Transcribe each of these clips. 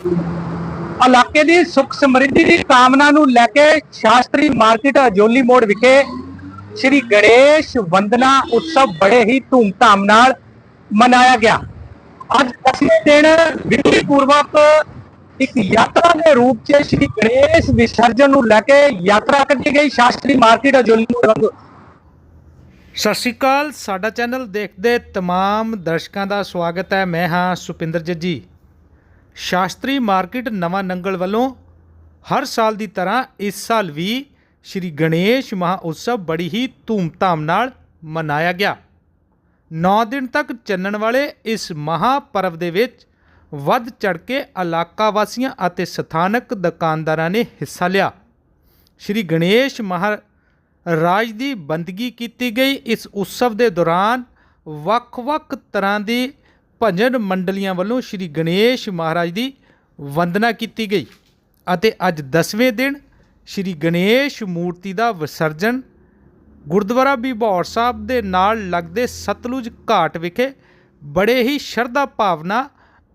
ਇਲਾਕੇ ਦੀ ਸੁਖ ਸਮਰਿੱਧੀ ਦੀ ਕਾਮਨਾ ਨੂੰ ਲੈ ਕੇ ਸ਼ਾਸਤਰੀ ਮਾਰਕੀਟ ਅਜੋਲੀ ਮੋੜ ਵਿਖੇ ਸ਼੍ਰੀ ਗਣੇਸ਼ ਵੰਦਨਾ ਉਤਸਵ ਬੜੇ ਹੀ ਧੂਮਧਾਮ ਨਾਲ ਮਨਾਇਆ ਗਿਆ। ਅੱਜ ਅਸੀਂ ਦਿਨ ਵਿਧੀ ਪੂਰਵਕ ਇੱਕ ਯਾਤਰਾ ਦੇ ਰੂਪ 'ਚ ਸ਼੍ਰੀ ਗਣੇਸ਼ ਵਿਸਰਜਨ ਨੂੰ ਲੈ ਕੇ ਯਾਤਰਾ ਕੱਢੀ ਗਈ ਸ਼ਾਸਤਰੀ ਮਾਰਕੀਟ ਅਜੋਲੀ ਮੋੜ ਸਤਿ ਸ਼੍ਰੀ ਅਕਾਲ, ਸਾਡਾ ਚੈਨਲ ਦੇਖਦੇ ਤਮਾਮ ਦਰਸ਼ਕਾਂ ਦਾ ਸਵਾਗਤ ਹੈ। ਮੈਂ ਹਾਂ ਸੁਪਿੰਦਰ ਜੱਜੀ। ਸ਼ਾਸਤਰੀ ਮਾਰਕੀਟ ਨਵਾਂ ਨੰਗਲ ਵੱਲੋਂ ਹਰ ਸਾਲ ਦੀ ਤਰ੍ਹਾਂ ਇਸ ਸਾਲ ਵੀ ਸ਼੍ਰੀ ਗਣੇਸ਼ ਮਹਾ ਉਤਸਵ ਬੜੀ ਹੀ ਧੂਮਧਾਮ ਨਾਲ ਮਨਾਇਆ ਗਿਆ। 9 ਦਿਨ ਤੱਕ ਚੱਲਣ ਵਾਲੇ ਇਸ ਮਹਾਪਰਵ ਦੇ ਵਿੱਚ ਵੱਧ ਚੜ ਕੇ ਇਲਾਕਾ ਵਾਸੀਆਂ ਅਤੇ ਸਥਾਨਕ ਦੁਕਾਨਦਾਰਾਂ ਨੇ ਹਿੱਸਾ ਲਿਆ। ਸ਼੍ਰੀ ਗਣੇਸ਼ ਮਹਾਰਾਜ ਦੀ ਬੰਦਗੀ ਕੀਤੀ ਗਈ ਇਸ ਉਤਸਵ ਦੇ ਦੌਰਾਨ ਵੱਖ-ਵੱਖ ਤਰ੍ਹਾਂ ਦੀ ਭਜਨ ਮੰਡਲੀਆਂ ਵੱਲੋਂ ਸ਼੍ਰੀ ਗਣੇਸ਼ ਮਹਾਰਾਜ ਦੀ ਵੰਦਨਾ ਕੀਤੀ ਗਈ ਅਤੇ ਅੱਜ 10ਵੇਂ ਦਿਨ ਸ਼੍ਰੀ ਗਣੇਸ਼ ਮੂਰਤੀ ਦਾ ਵਿਸਰਜਨ ਗੁਰਦੁਆਰਾ ਬੀਬੌਰ ਸਾਹਿਬ ਦੇ ਨਾਲ ਲੱਗਦੇ ਸਤਲੁਜ ਘਾਟ ਵਿਖੇ ਬੜੇ ਹੀ ਸ਼ਰਧਾ ਭਾਵਨਾ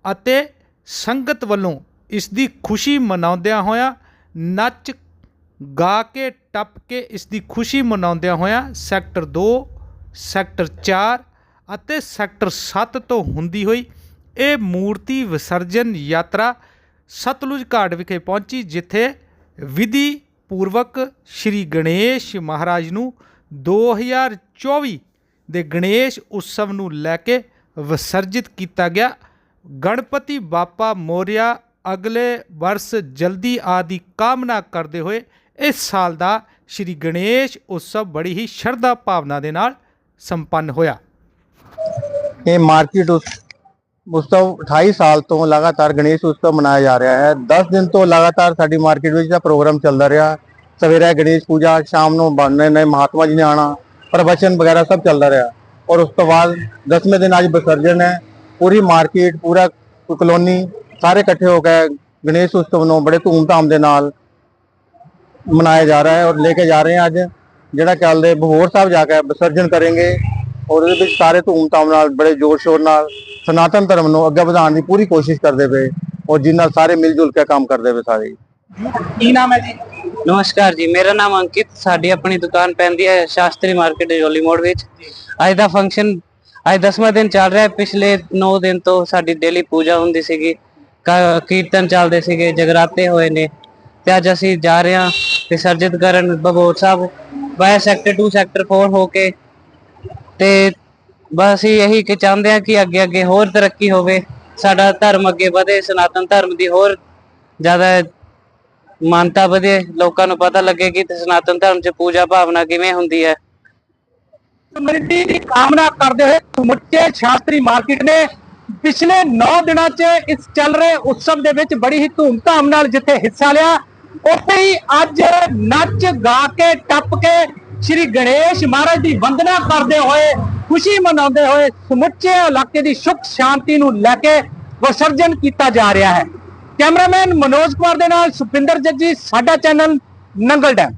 ਅਤੇ ਸੰਗਤ ਵੱਲੋਂ ਇਸ ਦੀ ਖੁਸ਼ੀ ਮਨਾਉਂਦਿਆਂ ਹੋਇਆਂ ਨੱਚ ਗਾ ਕੇ ਟੱਪ ਕੇ ਇਸ ਦੀ ਖੁਸ਼ੀ ਮਨਾਉਂਦਿਆਂ ਹੋਇਆਂ ਸੈਕਟਰ 2 ਸੈਕਟਰ 4 ਅਤੇ ਸੈਕਟਰ 7 ਤੋਂ ਹੁੰਦੀ ਹੋਈ ਇਹ ਮੂਰਤੀ ਵਿਸਰਜਨ ਯਾਤਰਾ ਸਤਲੁਜ ਘਾਟ ਵਿਖੇ ਪਹੁੰਚੀ, ਜਿੱਥੇ ਵਿਧੀ ਪੂਰਵਕ ਸ਼੍ਰੀ ਗਣੇਸ਼ ਮਹਾਰਾਜ ਨੂੰ 2024 ਦੇ ਗਣੇਸ਼ ਉਤਸਵ ਨੂੰ ਲੈ ਕੇ ਵਿਸਰਜਿਤ ਕੀਤਾ ਗਿਆ। ਗਣਪਤੀ ਬਾਪਾ ਮੋਰਿਆ ਅਗਲੇ ਵਰਸ ਜਲਦੀ ਆਦੀ ਕਾਮਨਾ ਕਰਦੇ ਹੋਏ ਇਸ ਸਾਲ ਦਾ ਸ਼੍ਰੀ ਗਣੇਸ਼ ਉਤਸਵ ਬੜੀ ਹੀ ਸ਼ਰਧਾ ਭਾਵਨਾ ਦੇ ਨਾਲ ਸੰਪੰਨ ਹੋਇਆ। ਇਹ ਮਾਰਕੀਟ ਉਸ- ਉਤਸਵ 28 ਸਾਲ ਤੋਂ ਲਗਾਤਾਰ ਗਣੇਸ਼ ਉਤਸਵ ਮਨਾਇਆ ਜਾ ਰਿਹਾ ਹੈ। 10 ਦਿਨ ਤੋਂ ਲਗਾਤਾਰ ਸਾਡੀ ਮਾਰਕੀਟ ਵਿੱਚ ਦਾ ਪ੍ਰੋਗਰਾਮ ਚੱਲਦਾ ਰਿਹਾ। ਸਵੇਰੇ ਗਣੇਸ਼ ਪੂਜਾ, ਸ਼ਾਮ ਨੂੰ ਬੰਨੇ ਨੇ ਮਹਾਤਮਾ ਜੀ ਨੇ ਆਣਾ, ਪ੍ਰਵਚਨ ਵਗੈਰਾ ਸਭ ਚੱਲਦਾ ਰਿਹਾ। ਔਰ ਉਸ ਤੋਂ ਬਾਅਦ 10ਵੇਂ ਦਿਨ ਅੱਜ ਵਿਸਰਜਨ ਹੈ। ਪੂਰੀ ਮਾਰਕੀਟ, ਪੂਰਾ ਕਲੋਨੀ, ਸਾਰੇ ਇਕੱਠੇ ਹੋ ਕੇ ਗਣੇਸ਼ ਉਤਸਵ ਨੂੰ ਬੜੇ ਧੂਮਧਾਮ ਦੇ ਨਾਲ ਮਨਾਇਆ ਜਾ ਰਿਹਾ ਹੈ। ਔਰ ਲੈ ਕੇ ਜਾ ਰਹੇ ਹਾਂ ਅੱਜ, ਜਿਹੜਾ ਕੱਲ੍ਹ ਦੇ ਬਹੋਰ ਸਾਹਿਬ ਜਾ ਕੇ ਵਿਸਰਜਨ ਕਰਾਂਗੇ। ਔਰ ਉਹਦੇ ਵਿੱਚ ਸਾਰੇ ਧੂਮਧਾਮ ਨਾਲ ਬੜੇ ਜ਼ੋਰ ਸ਼ੋਰ ਨਾਲ ਸਨਾਤਨ ਧਰਮ ਨੂੰ ਅੱਗੇ ਵਧਾਉਣ ਦੀ ਪੂਰੀ ਕੋਸ਼ਿਸ਼ ਕਰਦੇ ਪਏ ਔਰ ਜਿਸ ਨਾਲ ਸਾਰੇ ਮਿਲ ਜੁਲ ਕੇ ਕੰਮ ਕਰਦੇ ਪਏ ਸਾਰੇ। ਕੀ ਨਾਮ ਹੈ ਜੀ? ਨਮਸਕਾਰ ਜੀ ਮੇਰਾ ਨਾਮ ਅੰਕਿਤ ਸਾਡੀ ਆਪਣੀ ਦੁਕਾਨ ਪੈਂਦੀ ਹੈ ਸ਼ਾਸਤਰੀ ਮਾਰਕੀਟ ਜੋਲੀ ਮੋੜ ਵਿੱਚ। ਅੱਜ ਦਾ ਫੰਕਸ਼ਨ ਅੱਜ 10ਵਾਂ ਦਿਨ ਚੱਲ ਰਿਹਾ ਹੈ ਪਿਛਲੇ 9 ਦਿਨ ਤੋਂ ਸਾਡੀ ਡੇਲੀ ਪੂਜਾ ਹੁੰਦੀ ਸੀਗੀ ਕੀਰਤਨ ਚੱਲਦੇ ਸੀਗੇ ਜਗਰਾਤੇ ਹੋਏ ਨੇ ਤੇ ਅੱਜ ਅਸੀਂ ਜਾ ਰਹੇ ਹਾਂ ਵਿਸਰਜਿਤ ਕਰਨ Bagor Sahib via sector 2 sector 4 ਹੋ ਕੇ ਤੇ ਬਸ ਅਸੀਂ ਇਹੀ ਕਿ ਚਾਹੁੰਦੇ ਹਾਂ ਕਿ ਅੱਗੇ ਅੱਗੇ ਹੋਰ ਤਰੱਕੀ ਹੋਵੇ, ਸਾਡਾ ਧਰਮ ਅੱਗੇ ਵਧੇ, ਸਨਾਤਨ ਧਰਮ ਦੀ ਹੋਰ ਜ਼ਿਆਦਾ ਮਾਨਤਾ ਵਧੇ, ਲੋਕਾਂ ਨੂੰ ਪਤਾ ਲੱਗੇ ਕਿ ਸਨਾਤਨ ਧਰਮ 'ਚ ਪੂਜਾ ਭਾਵਨਾ ਕਿਵੇਂ ਹੁੰਦੀ ਹੈ। ਸਮਰਿੱਧੀ ਦੀ ਕਾਮਨਾ ਕਰਦੇ ਹੋਏ ਸਮੁੱਚੇ ਸ਼ਾਸਤਰੀ ਮਾਰਕੀਟ ਨੇ ਪਿਛਲੇ 9 ਦਿਨਾਂ 'ਚ ਇਸ ਚੱਲ ਰਹੇ ਉਤਸਵ ਦੇ ਵਿੱਚ ਬੜੀ ਹੀ ਧੂਮ ਧਾਮ ਨਾਲ ਜਿੱਥੇ ਹਿੱਸਾ ਲਿਆ, ਉੱਥੇ ਹੀ ਅੱਜ ਨੱਚ ਗਾ ਕੇ, ਟੱਪ ਕੇ ਸ੍ਰੀ ਗਣੇਸ਼ ਮਹਾਰਾਜ ਦੀ ਵੰਦਨਾ ਕਰਦੇ ਹੋਏ, ਖੁਸ਼ੀ ਮਨਾਉਂਦੇ ਹੋਏ ਸਮੁੱਚੇ ਇਲਾਕੇ ਦੀ ਸੁਖ ਸ਼ਾਂਤੀ ਨੂੰ ਲੈ ਕੇ ਵਿਸਰਜਨ ਕੀਤਾ ਜਾ ਰਿਹਾ ਹੈ। ਕੈਮਰਾਮੈਨ ਮਨੋਜ ਕੁਮਾਰ ਦੇ ਨਾਲ ਸੁਪਿੰਦਰ ਜੱਜੀ, ਸਾਡਾ ਚੈਨਲ ਨੰਗਲ ਡੈਮ